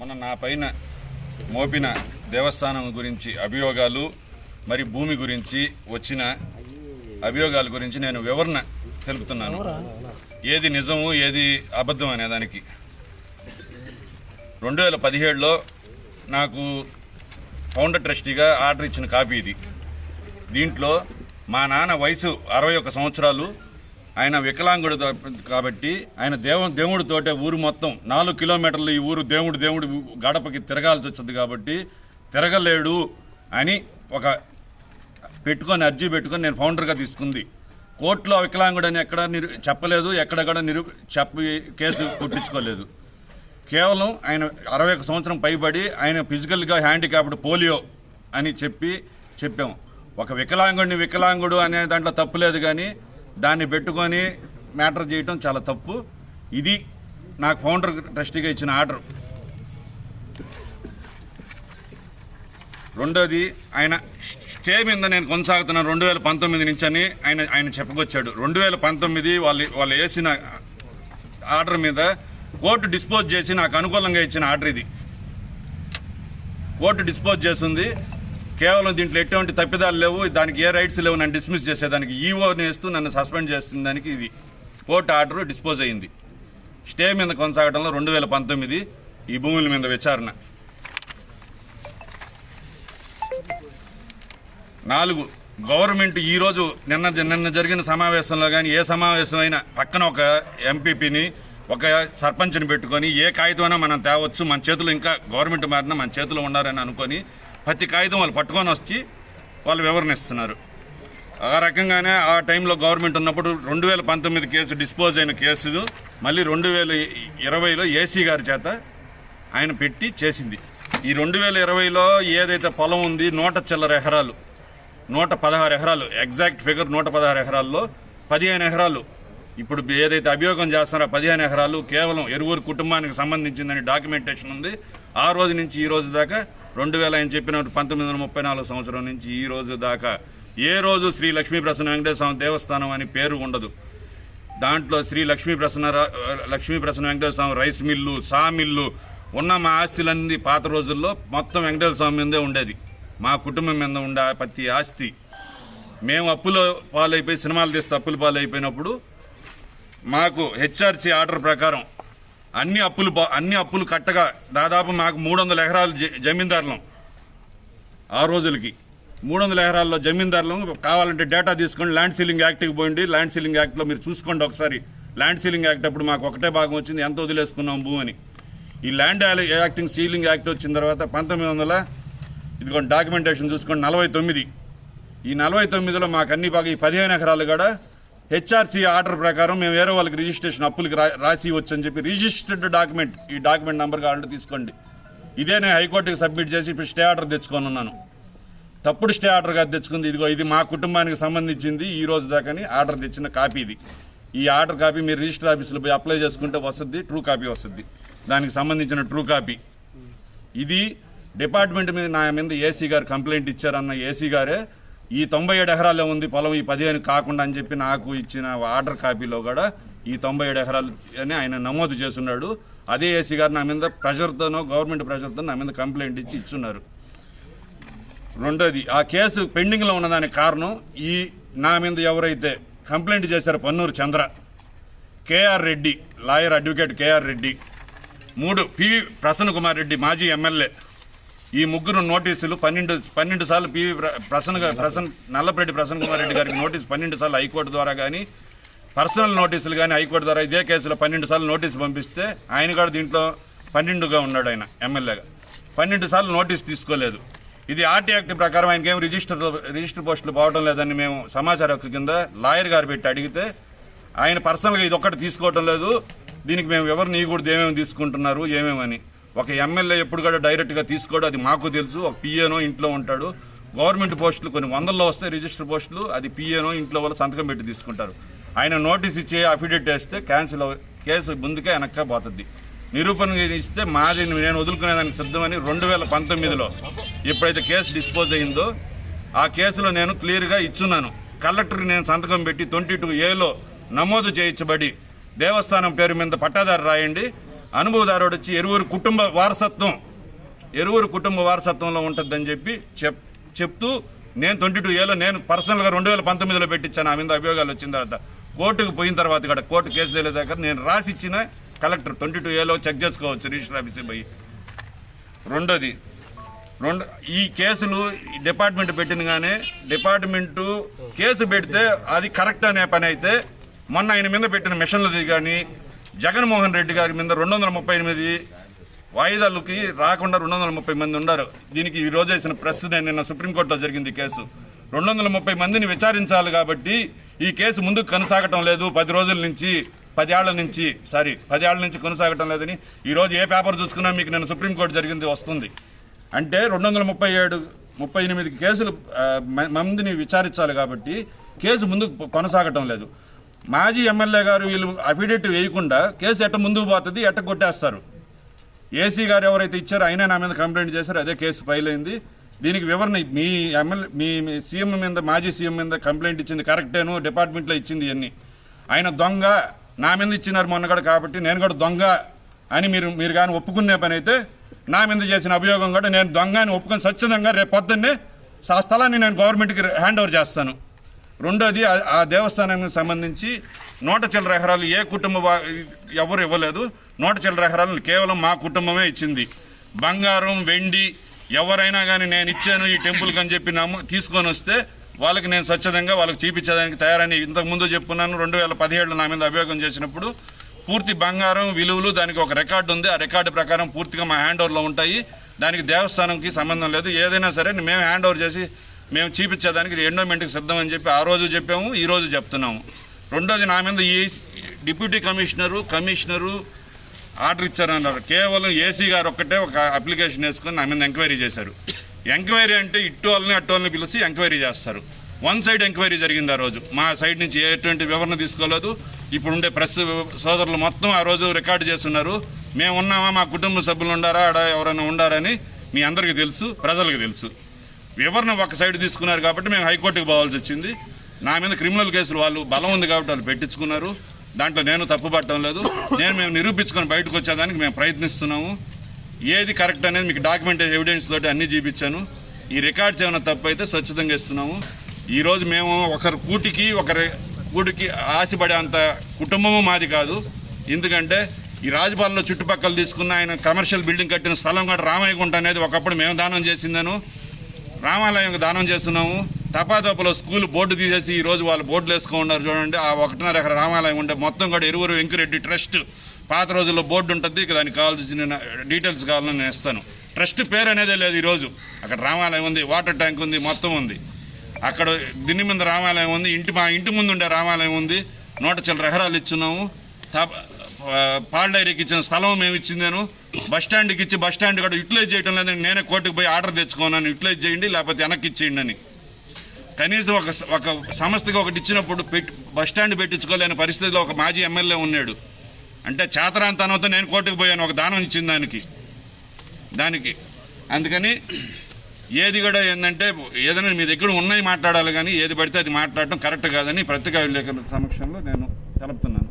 మన నా పైన మోపిన దేవస్థానం గురించి అభియోగాలు మరి భూమి గురించి వచ్చిన అభియోగాల గురించి నేను వివరణ తెలుపుతున్నాను. ఏది నిజము ఏది అబద్ధం అనే దానికి. రెండు వేల పదిహేడులో నాకు ఫౌండర్ ట్రస్టీగా ఆర్డర్ ఇచ్చిన కాపీ ఇది. దీంట్లో మా నాన్న వయసు అరవై సంవత్సరాలు ఆయన వికలాంగుడు కాబట్టి ఆయన దేవ దేవుడితోటే ఊరు మొత్తం. నాలుగు కిలోమీటర్లు ఈ ఊరు దేవుడు దేవుడు గడపకి తిరగాల్సి వచ్చింది కాబట్టి తిరగలేడు అని ఒక పెట్టుకొని అర్జీ పెట్టుకొని నేను ఫౌండర్గా తీసుకుంది. కోర్టులో వికలాంగుడు అని ఎక్కడ నిరు చెప్పలేదు ఎక్కడ కూడా నిరు చెప్పి కేసు కుట్టించుకోలేదు. కేవలం ఆయన అరవై ఒక సంవత్సరం పైబడి ఆయన ఫిజికల్గా హ్యాండిక్యాప్డ్ పోలియో అని చెప్పి చెప్పాము ఒక వికలాంగుడిని వికలాంగుడు అనే దాంట్లో తప్పు లేదు కానీ దాన్ని పెట్టుకొని మ్యాటర్ చేయటం చాలా తప్పు. ఇది నాకు ఫౌండర్ ట్రస్టీగా ఇచ్చిన ఆర్డర్. రెండోది ఆయన స్టే మీద నేను కొనసాగుతున్నాను రెండు వేల పంతొమ్మిది నుంచి అని ఆయన ఆయన చెప్పుకొచ్చాడు. రెండు వేల పంతొమ్మిది వాళ్ళు వాళ్ళు వేసిన ఆర్డర్ మీద కోర్టు డిస్పోజ్ చేసి నాకు అనుకూలంగా ఇచ్చిన ఆర్డర్ ఇది. కోర్టు డిస్పోజ్ చేసింది. కేవలం దీంట్లో ఎటువంటి తప్పిదాలు లేవు. దానికి ఏ రైట్స్ లేవు. నన్ను డిస్మిస్ చేసేదానికి ఈఓని వేస్తూ నన్ను సస్పెండ్ చేసిన దానికి ఇది కోర్టు ఆర్డర్ డిస్పోజ్ అయింది. స్టే మీద కొనసాగడంలో రెండు వేల పంతొమ్మిది ఈ భూముల మీద విచారణ. నాలుగు గవర్నమెంట్ ఈరోజు నిన్న నిన్న జరిగిన సమావేశంలో కానీ ఏ సమావేశం అయినా పక్కన ఒక ఎంపీపీని ఒక సర్పంచ్ని పెట్టుకొని ఏ కాగితమైనా మనం తేవచ్చు. మన చేతులు ఇంకా గవర్నమెంట్ మారినా మన చేతిలో ఉన్నారని అనుకొని ప్రతి కాగితం వాళ్ళు పట్టుకొని వచ్చి వాళ్ళు వివరణ ఇస్తున్నారు ఆ రకంగానే ఆ టైంలో గవర్నమెంట్ ఉన్నప్పుడు రెండు వేల పంతొమ్మిది కేసు డిస్పోజ్ అయిన కేసు మళ్ళీ రెండు వేల ఇరవైలో ఏసీ గారి చేత ఆయన పెట్టి చేసింది. ఈ రెండు వేల ఇరవైలో ఏదైతే పొలం ఉంది నూట చిల్లర ఎకరాలు నూట పదహారు ఎకరాలు ఎగ్జాక్ట్ ఫిగర్ నూట పదహారు ఎకరాల్లో పదిహేను ఎకరాలు. ఇప్పుడు ఏదైతే అభియోగం చేస్తారో పదిహేను ఎకరాలు కేవలం ఎరువురు కుటుంబానికి సంబంధించిందని డాక్యుమెంటేషన్ ఉంది. ఆ రోజు నుంచి ఈ రోజు దాకా రెండు వేల ఆయన చెప్పినట్టు పంతొమ్మిది వందల ముప్పై నాలుగు సంవత్సరం నుంచి ఈ రోజు దాకా ఏ రోజు శ్రీ లక్ష్మీ ప్రసన్న వెంకటేశ్వర స్వామి దేవస్థానం అని పేరు ఉండదు. దాంట్లో Shri Lakshmi Prasanna Lakshmi Prasanna Venkateswara Swamy rice mill saw mill ఉన్న మా ఆస్తులన్నీ పాత రోజుల్లో మొత్తం వెంకటేశ్వర స్వామి మీదే ఉండేది. మా కుటుంబం మీద ఉండే ప్రతి ఆస్తి. మేము అప్పులో పాలైపోయి సినిమాలు తీస్తే అప్పుల పాలైపోయినప్పుడు మాకు హెచ్ఆర్సీ ఆర్డర్ ప్రకారం అన్ని అప్పులు అన్ని అప్పులు కట్టగా దాదాపు మాకు మూడు వందల ఎకరాలు జమీందారులం ఆ రోజులకి. మూడు వందల ఎకరాల్లో జమీందారులం కావాలంటే డేటా తీసుకొని ల్యాండ్ సీలింగ్ యాక్ట్కి పోయింది ల్యాండ్ సీలింగ్ యాక్ట్లో మీరు చూసుకోండి ఒకసారి. ల్యాండ్ సీలింగ్ యాక్ట్ అప్పుడు మాకు ఒకటే భాగం వచ్చింది. ఎంత వదిలేసుకున్నాం భూమిని ఈ ల్యాండ్ యాక్టింగ్ సీలింగ్ యాక్ట్ వచ్చిన తర్వాత పంతొమ్మిది వందల ఇదిగోండి డాక్యుమెంటేషన్ చూసుకోండి నలభై తొమ్మిది. ఈ నలభై తొమ్మిదిలో మాకు అన్ని బాగా ఈ పదిహేను ఎకరాలు కూడా హెచ్ఆర్సీ ఆర్డర్ ప్రకారం మేము వేరే వాళ్ళకి రిజిస్ట్రేషన్ అప్పులకి రా రాసి వచ్చని చెప్పి రిజిస్టర్డ్ డాక్యుమెంట్ ఈ డాక్యుమెంట్ నెంబర్ కావాలంటే తీసుకోండి. ఇదే నేను హైకోర్టుకి సబ్మిట్ చేసి ఇప్పుడు స్టే ఆర్డర్ తెచ్చుకొని ఉన్నాను. తప్పుడు స్టే ఆర్డర్గా తెచ్చుకుంది. ఇదిగో ఇది మా కుటుంబానికి సంబంధించింది ఈ రోజు దాకాని ఆర్డర్ తెచ్చిన కాపీ ఇది. ఈ ఆర్డర్ కాపీ మీరు రిజిస్టర్ ఆఫీసులో పోయి అప్లై చేసుకుంటే వస్తుంది ట్రూ కాపీ వస్తుంది. దానికి సంబంధించిన ట్రూ కాపీ. ఇది డిపార్ట్మెంట్ మీద నా మీద ఏసీ గారు కంప్లైంట్ ఇచ్చారన్న ఏసీ గారే ఈ తొంభై ఏడు ఎకరాల్లో ఉంది పొలం ఈ పదిహేను కాకుండా అని చెప్పి నాకు ఇచ్చిన ఆర్డర్ కాపీలో కూడా ఈ తొంభై ఏడు ఎకరాలు అని ఆయన నమోదు చేస్తున్నాడు. అదే ఏసీ గారు నా మీద ప్రెషర్తోనో గవర్నమెంట్ ప్రెషర్తో నా మీద కంప్లైంట్ ఇచ్చి ఇచ్చున్నారు. రెండోది ఆ కేసు పెండింగ్లో ఉన్నదానికి కారణం ఈ నా మీద ఎవరైతే కంప్లైంట్ చేశారు Pannuru Chandra KR Reddy lawyer advocate KR Reddy మూడు పి ప్రసన్న కుమార్ రెడ్డి మాజీ ఎమ్మెల్యే ఈ ముగ్గురు నోటీసులు పన్నెండు పన్నెండు సార్లు పివి ప్ర- ప్రసన్న ప్రసన్న నల్లపరెడ్డి ప్రసన్న కుమార్ రెడ్డి గారికి నోటీస్ పన్నెండు సార్లు హైకోర్టు ద్వారా కానీ పర్సనల్ నోటీసులు కానీ హైకోర్టు ద్వారా ఇదే కేసులో పన్నెండు సార్లు నోటీసు పంపిస్తే ఆయన కూడా దీంట్లో పన్నెండుగా ఉన్నాడు ఆయన ఎమ్మెల్యేగా. పన్నెండు సార్లు నోటీస్ తీసుకోలేదు. ఇది ఆర్టీ యాక్ట్ ప్రకారం ఆయనకి ఏం రిజిస్టర్ రిజిస్టర్ పోస్టులు పోవడం లేదని మేము సమాచార హక్కు కింద లాయర్ గారు పెట్టి అడిగితే ఆయన పర్సనల్గా ఇది ఒక్కటి తీసుకోవటం లేదు దీనికి మేము ఎవరిని కూడా ఏమేమి తీసుకుంటున్నారు ఏమేమని. ఒక ఎమ్మెల్యే ఎప్పుడు కూడా డైరెక్ట్గా తీసుకోడు అది మాకు తెలుసు. ఒక పిఏనో ఇంట్లో ఉంటాడు. గవర్నమెంట్ పోస్టులు కొన్ని వందల్లో వస్తాయి రిజిస్టర్ పోస్టులు అది పిఏనో ఇంట్లో వాళ్ళు సంతకం పెట్టి తీసుకుంటారు. ఆయన నోటీస్ ఇచ్చే అఫిడేట్ వేస్తే క్యాన్సిల్ కేసు ముందుకే వెనక్కా పోతుంది. నిరూపణ ఇస్తే మాది నేను వదులుకునేదానికి సిద్ధమని రెండు వేల పంతొమ్మిదిలో ఎప్పుడైతే కేసు డిస్పోజ్ అయిందో ఆ కేసులో నేను క్లియర్గా ఇచ్చున్నాను. కలెక్టర్కి నేను సంతకం పెట్టి ట్వంటీ టూ ఏలో నమోదు చేయించబడి దేవస్థానం పేరు మీద పట్టాదారు రాయండి. అనుభవదారుడు వచ్చి ఎరువురు కుటుంబ వారసత్వం ఎరువురు కుటుంబ వారసత్వంలో ఉంటుందని చెప్పి చెప్ చెప్తూ నేను ట్వంటీ టూ ఏలో నేను పర్సనల్గా రెండు వేల పంతొమ్మిదిలో పెట్టించాను. ఆ మీద అభియోగాలు వచ్చిన తర్వాత కోర్టుకు పోయిన తర్వాత కూడా కోర్టు కేసు తెలియదాకా నేను రాసిచ్చిన కలెక్టర్ ట్వంటీ టూ ఏలో చెక్ చేసుకోవచ్చు రిజిస్టర్ ఆఫీస్కి పోయి. రెండోది రెండు ఈ కేసులు డిపార్ట్మెంట్ పెట్టినగానే డిపార్ట్మెంటు కేసు పెడితే అది కరెక్ట్ అనే పని అయితే మొన్న ఆయన మీద పెట్టిన మిషన్లది కానీ జగన్మోహన్ రెడ్డి గారి మీద రెండు వందల ముప్పై ఎనిమిది వాయిదాలకి రాకుండా రెండు వందల ముప్పై మంది ఉన్నారు దీనికి ఈ రోజు వేసిన ప్రెస్ నిన్న సుప్రీంకోర్టులో జరిగింది కేసు. రెండు వందల ముప్పై మందిని విచారించాలి కాబట్టి ఈ కేసు ముందుకు కొనసాగటం లేదు. పది రోజుల నుంచి పదేళ్ళ నుంచి సారీ పదేళ్ళ నుంచి కొనసాగటం లేదని ఈరోజు ఏ పేపర్ చూసుకున్నా మీకు నేను సుప్రీంకోర్టు జరిగింది వస్తుంది. అంటే రెండు వందల ముప్పై ఏడు ముప్పై ఎనిమిది కేసులు మ- మందిని విచారించాలి కాబట్టి కేసు ముందుకు కొనసాగటం లేదు. మాజీ ఎమ్మెల్యే గారు వీళ్ళు అఫిడేట్ వేయకుండా కేసు ఎట్ట ముందుకు పోతుంది ఎట్ట కొట్టేస్తారు? ఏసీ గారు ఎవరైతే ఇచ్చారో అయినా నా మీద కంప్లైంట్ చేశారో అదే కేసు ఫైల్ అయింది. దీనికి వివరణ మీ ఎమ్మెల్యే మీ సీఎం మీద మాజీ సీఎం మీద కంప్లైంట్ ఇచ్చింది కరెక్టేను డిపార్ట్మెంట్లో ఇచ్చింది ఇవన్నీ. ఆయన దొంగ నా మీద ఇచ్చినారు మొన్న కూడా కాబట్టి నేను కూడా దొంగ అని మీరు మీరు కానీ ఒప్పుకునే పని అయితే నా మీద చేసిన అభియోగం కూడా నేను దొంగ అని ఒప్పుకొని స్వచ్ఛందంగా రేపు పొద్దున్నే ఆ స్థలాన్ని నేను గవర్నమెంట్కి హ్యాండ్ ఓవర్ చేస్తాను. రెండోది ఆ- దేవస్థానానికి సంబంధించి నూట చిల్లర ఎకరాలు ఏ కుటుంబ ఎవరు ఇవ్వలేదు. నూట చిల్లర ఎకరాలను కేవలం మా కుటుంబమే ఇచ్చింది. బంగారం వెండి ఎవరైనా కానీ నేను ఇచ్చాను ఈ టెంపుల్కి అని చెప్పి నమ్ము తీసుకొని వస్తే వాళ్ళకి నేను స్వచ్ఛందంగా వాళ్ళకి చూపించేదానికి తయారని ఇంతకుముందు చెప్పుకున్నాను రెండు వేల పదిహేడులో నా మీద అభియోగం చేసినప్పుడు పూర్తి బంగారం విలువలు దానికి ఒక రికార్డు ఉంది. ఆ రికార్డు ప్రకారం పూర్తిగా మా హ్యాండ్ ఓవర్లో ఉంటాయి. దానికి దేవస్థానంకి సంబంధం లేదు. ఏదైనా సరే మేము హ్యాండ్ ఓవర్ చేసి మేము చూపించేదానికి ఎండోమెంట్కి సిద్ధం అని చెప్పి ఆ రోజు చెప్పాము ఈ రోజు చెప్తున్నాము. రెండోది నా మీద ఈ డిప్యూటీ కమిషనరు కమిషనరు ఆర్డర్ ఇచ్చారన్నారు. కేవలం ఏసీ గారు ఒక్కటే ఒక అప్లికేషన్ వేసుకొని నా మీద ఎంక్వైరీ చేశారు. ఎంక్వైరీ అంటే ఇటు వాళ్ళని అటు వాళ్ళని పిలిచి ఎంక్వైరీ చేస్తారు. వన్ సైడ్ ఎంక్వైరీ జరిగింది ఆ రోజు. మా సైడ్ నుంచి ఎటువంటి వివరణ తీసుకోలేదు. ఇప్పుడు ఉండే ప్రెస్ సోదరులు మొత్తం ఆ రోజు రికార్డు చేస్తున్నారు. మేము ఉన్నామా? మా కుటుంబ సభ్యులు ఉండారా? ఆడ ఎవరైనా ఉండారని మీ అందరికీ తెలుసు ప్రజలకు తెలుసు. వివరణ ఒక సైడ్ తీసుకున్నారు కాబట్టి మేము హైకోర్టుకు పోవాల్సి వచ్చింది. నా మీద క్రిమినల్ కేసులు వాళ్ళు బలం ఉంది కాబట్టి వాళ్ళు పెట్టించుకున్నారు. దాంట్లో నేను తప్పుపట్టడం లేదు. నేను మేము నిరూపించుకొని బయటకు వచ్చేదానికి మేము ప్రయత్నిస్తున్నాము. ఏది కరెక్ట్ అనేది మీకు డాక్యుమెంట్ ఎవిడెన్స్ తోటి అన్నీ చూపించాను. ఈ రికార్డ్స్ ఏమైనా తప్పు అయితే స్వచ్ఛతంగా ఇస్తున్నాము ఈరోజు మేము ఒకరి కూటికి ఒకరి కూటికి ఆశపడే అంత కుటుంబము మాది కాదు. ఎందుకంటే ఈ రాజభవన్లో చుట్టుపక్కల తీసుకున్న ఆయన కమర్షియల్ బిల్డింగ్ కట్టిన స్థలం కూడా రామయ్యగుంట అనేది ఒకప్పుడు మేము దానం చేసిందను. రామాలయం దానం చేస్తున్నాము. తపాతపలో స్కూల్ బోర్డు తీసేసి ఈరోజు వాళ్ళు బోర్డులు వేసుకున్నారు చూడండి. ఆ ఒకటిన్నర ఎకర రామాలయం ఉంటే మొత్తం కూడా ఎరువురు వెంకిరెడ్డి ట్రస్ట్ పాత రోజుల్లో బోర్డు ఉంటుంది. ఇక దానికి కావాల్సిన డీటెయిల్స్ కావాలని నేను ఇస్తాను. ట్రస్ట్ పేరు అనేదే లేదు ఈరోజు అక్కడ రామాలయం ఉంది వాటర్ ట్యాంక్ ఉంది మొత్తం ఉంది. అక్కడ దిన్ని మీద రామాలయం ఉంది. ఇంటి మా ఇంటి ముందు ఉండే రామాలయం ఉంది. నూట చిల్లర ఎకరాలు ఇచ్చున్నాము. తప- పాల్ డైరీకి ఇచ్చిన స్థలం మేము ఇచ్చిందాను బస్ స్టాండ్కి ఇచ్చి బస్ స్టాండ్ కూడా యూటిలైజ్ చేయడం లేదని నేనే కోర్టుకు పోయి ఆర్డర్ తెచ్చుకున్నాను యూటిలైజ్ చేయండి లేకపోతే వెనక్కి ఇచ్చేయండి అని. కనీసం ఒక ఒక సంస్థకి ఒకటి ఇచ్చినప్పుడు పెట్టి బస్ స్టాండ్ పెట్టించుకోలేని పరిస్థితిలో ఒక మాజీ ఎమ్మెల్యే ఉన్నాడు. అంటే చేతరాంతనంతో నేను కోర్టుకు పోయాను ఒక దానం ఇచ్చిన దానికి. దానికి. అందుకని ఏది కూడా ఏంటంటే ఏదైనా మీ దగ్గర ఉన్నాయి మాట్లాడాలి కానీ ఏది పడితే అది మాట్లాడటం కరెక్ట్ కాదని పత్రికా విలేకరుల సమక్షంలో నేను తెలుపుతున్నాను.